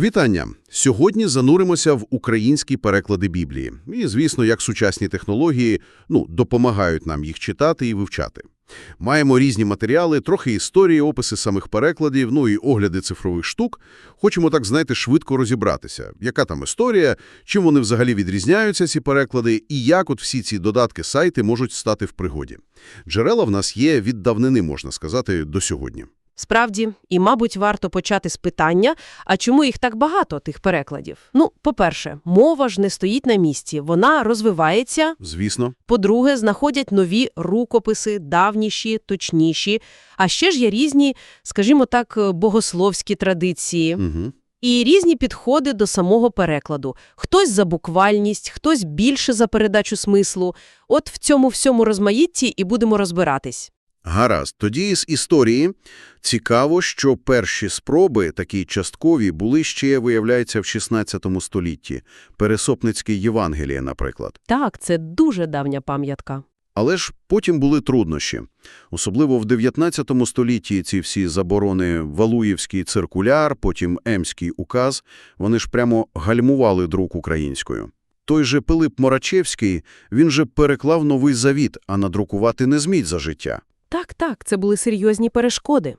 Вітання! Сьогодні зануримося в українські переклади Біблії. І, звісно, як сучасні технології ну, допомагають нам їх читати і вивчати. Маємо різні матеріали, трохи історії, описи самих перекладів, ну і огляди цифрових штук. Хочемо, так знаєте, швидко розібратися, яка там історія, чим вони взагалі відрізняються, ці переклади, і як от всі ці додатки сайти можуть стати в пригоді. Джерела в нас є від давнини, можна сказати, до сьогодні. Справді, і, мабуть, варто почати з питання, а чому їх так багато, тих перекладів? Ну, по-перше, мова ж не стоїть на місці, вона розвивається. Звісно. По-друге, знаходять нові рукописи, давніші, точніші. А ще ж є різні, скажімо так, богословські традиції. Угу. І різні підходи до самого перекладу. Хтось за буквальність, хтось більше за передачу смислу. От в цьому всьому розмаїтті і будемо розбиратись. Гаразд. Тоді з історії цікаво, що перші спроби, такі часткові, були ще, виявляється, в 16 столітті. Пересопницьке Євангеліє, наприклад. Так, це дуже давня пам'ятка. Але ж потім були труднощі. Особливо в 19 столітті ці всі заборони Валуївський циркуляр, потім Емський указ, вони ж прямо гальмували друк українською. Той же Пилип Морачевський, він же переклав Новий Завіт, а надрукувати не зміть за життя. Так, так, це були серйозні перешкоди.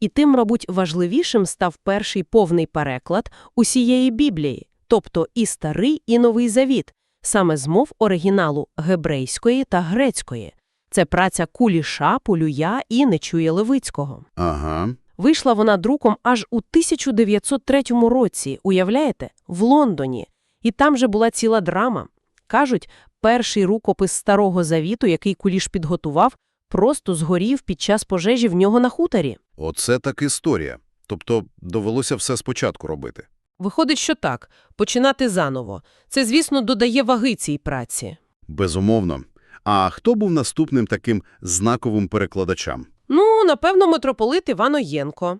І тим, мабуть, важливішим став перший повний переклад усієї Біблії, тобто і Старий, і Новий Завіт, саме з мов оригіналу гебрейської та грецької. Це праця Куліша, Полюя і Нечуя Левицького. Ага. Вийшла вона друком аж у 1903 році, уявляєте, в Лондоні. І там же була ціла драма. Кажуть, перший рукопис Старого Завіту, який Куліш підготував, просто згорів під час пожежі в нього на хуторі. Оце так історія. Тобто довелося все спочатку робити. Виходить, що так, починати заново. Це, звісно, додає ваги цій праці. Безумовно. А хто був наступним таким знаковим перекладачем? Ну, напевно, митрополит Іван Оєнко.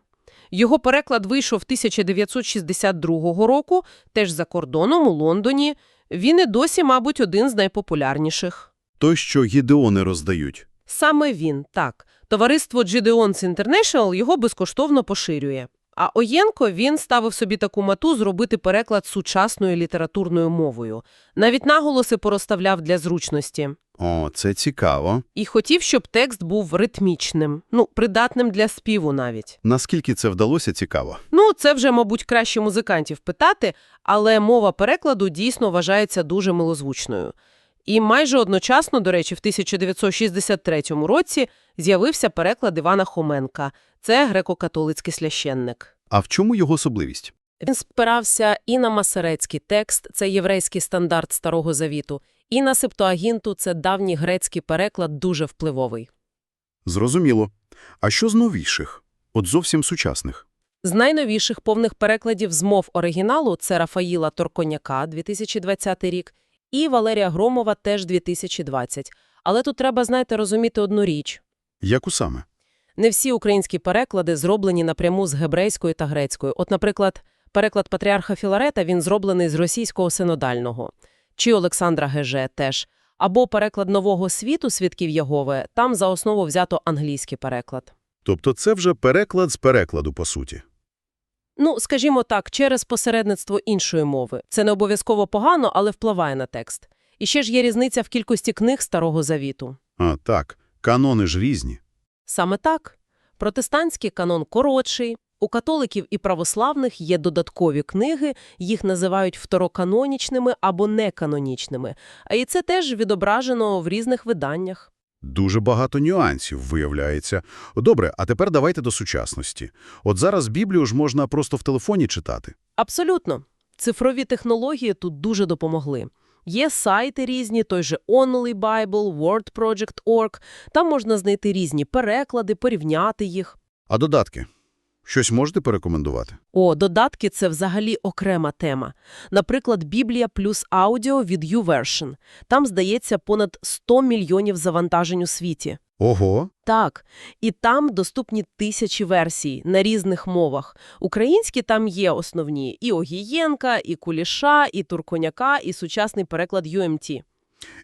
Його переклад вийшов 1962 року, теж за кордоном у Лондоні. Він і досі, мабуть, один з найпопулярніших. Той, що Гідеони роздають. Саме він, так. Товариство Gideons International його безкоштовно поширює. А Оєнко, він ставив собі таку мету зробити переклад сучасною літературною мовою. Навіть наголоси порозставляв для зручності. О, це цікаво. І хотів, щоб текст був ритмічним, ну, придатним для співу навіть. Наскільки це вдалося, цікаво. Ну, це вже, мабуть, краще музикантів питати, але мова перекладу дійсно вважається дуже милозвучною. І майже одночасно, до речі, в 1963 році з'явився переклад Івана Хоменка. Це греко-католицький священник. А в чому його особливість? Він спирався і на масерецький текст, це єврейський стандарт Старого Завіту, і на септуагінту, це давній грецький переклад, дуже впливовий. Зрозуміло. А що з новіших? От зовсім сучасних. З найновіших повних перекладів з мов оригіналу це Рафаїла Торконяка, 2020 рік, і Валерія Громова, теж 2020. Але тут треба, знаєте, розуміти одну річ. Яку саме? Не всі українські переклади зроблені напряму з гебрейської та грецької. От, наприклад, переклад патріарха Філарета, він зроблений з російського синодального. Чи Олександра Геже теж. Або переклад Нового світу «Свідків Єгови», там за основу взято англійський переклад. Тобто це вже переклад з перекладу, по суті. Ну, скажімо так, через посередництво іншої мови. Це не обов'язково погано, але впливає на текст. І ще ж є різниця в кількості книг Старого Завіту. А, так. Канони ж різні. Саме так. Протестантський канон коротший. У католиків і православних є додаткові книги, їх називають второканонічними або неканонічними. А і це теж відображено в різних виданнях. Дуже багато нюансів, виявляється. Добре, а тепер давайте до сучасності. От зараз Біблію ж можна просто в телефоні читати. Абсолютно. Цифрові технології тут дуже допомогли. Є сайти різні, той же Only Bible, WordProject.org. Там можна знайти різні переклади, порівняти їх. А додатки? Щось можете порекомендувати? О, додатки – це взагалі окрема тема. Наприклад, Біблія плюс аудіо від YouVersion. Там, здається, понад 100 мільйонів завантажень у світі. Ого! Так, і там доступні тисячі версій на різних мовах. Українські там є основні – і Огієнка, і Куліша, і Турконяка, і сучасний переклад UMT.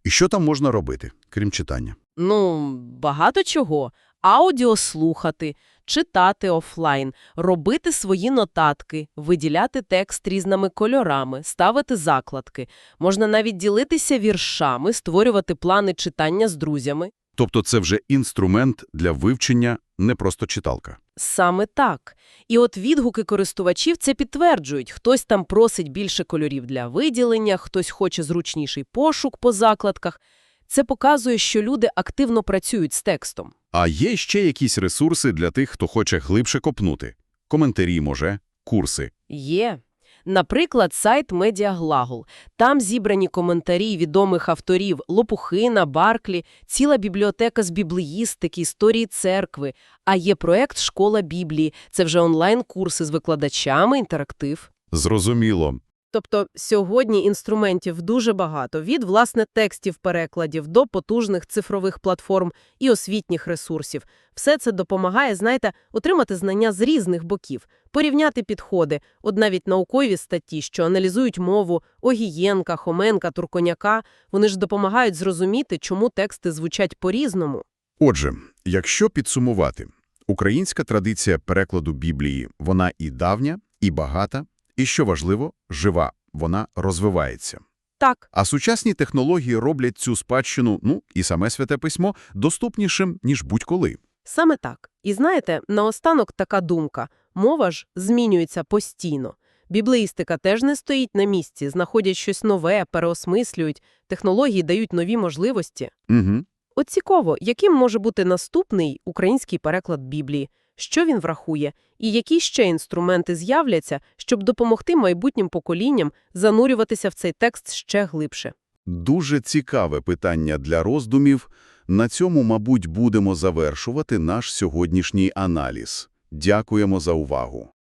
І що там можна робити, крім читання? Ну, багато чого. Аудіо слухати, читати офлайн, робити свої нотатки, виділяти текст різними кольорами, ставити закладки. Можна навіть ділитися віршами, створювати плани читання з друзями. Тобто це вже інструмент для вивчення, не просто читалка. Саме так. І от відгуки користувачів це підтверджують. Хтось там просить більше кольорів для виділення, хтось хоче зручніший пошук по закладках. Це показує, що люди активно працюють з текстом. А є ще якісь ресурси для тих, хто хоче глибше копнути? Коментарі, може, курси. Є. Наприклад, сайт Медіаглагол. Там зібрані коментарі відомих авторів Лопухина, Барклі, ціла бібліотека з біблеїстики, історії церкви. А є проект «Школа Біблії». Це вже онлайн-курси з викладачами, інтерактив. Зрозуміло. Тобто сьогодні інструментів дуже багато, від, власне, текстів перекладів до потужних цифрових платформ і освітніх ресурсів. Все це допомагає, знаєте, отримати знання з різних боків, порівняти підходи. От навіть наукові статті, що аналізують мову Огієнка, Хоменка, Турконяка, вони ж допомагають зрозуміти, чому тексти звучать по-різному. Отже, якщо підсумувати, українська традиція перекладу Біблії, вона і давня, і багата, і, що важливо, жива, вона розвивається. Так, А сучасні технології роблять цю спадщину, ну, і саме Святе Письмо, доступнішим, ніж будь-коли. Саме так. І знаєте, наостанок така думка. Мова ж змінюється постійно. Біблеїстика теж не стоїть на місці, знаходять щось нове, переосмислюють, технології дають нові можливості. Угу. От цікаво, яким може бути наступний український переклад Біблії, що він врахує, і які ще інструменти з'являться, щоб допомогти майбутнім поколінням занурюватися в цей текст ще глибше. Дуже цікаве питання для роздумів. На цьому, мабуть, будемо завершувати наш сьогоднішній аналіз. Дякуємо за увагу.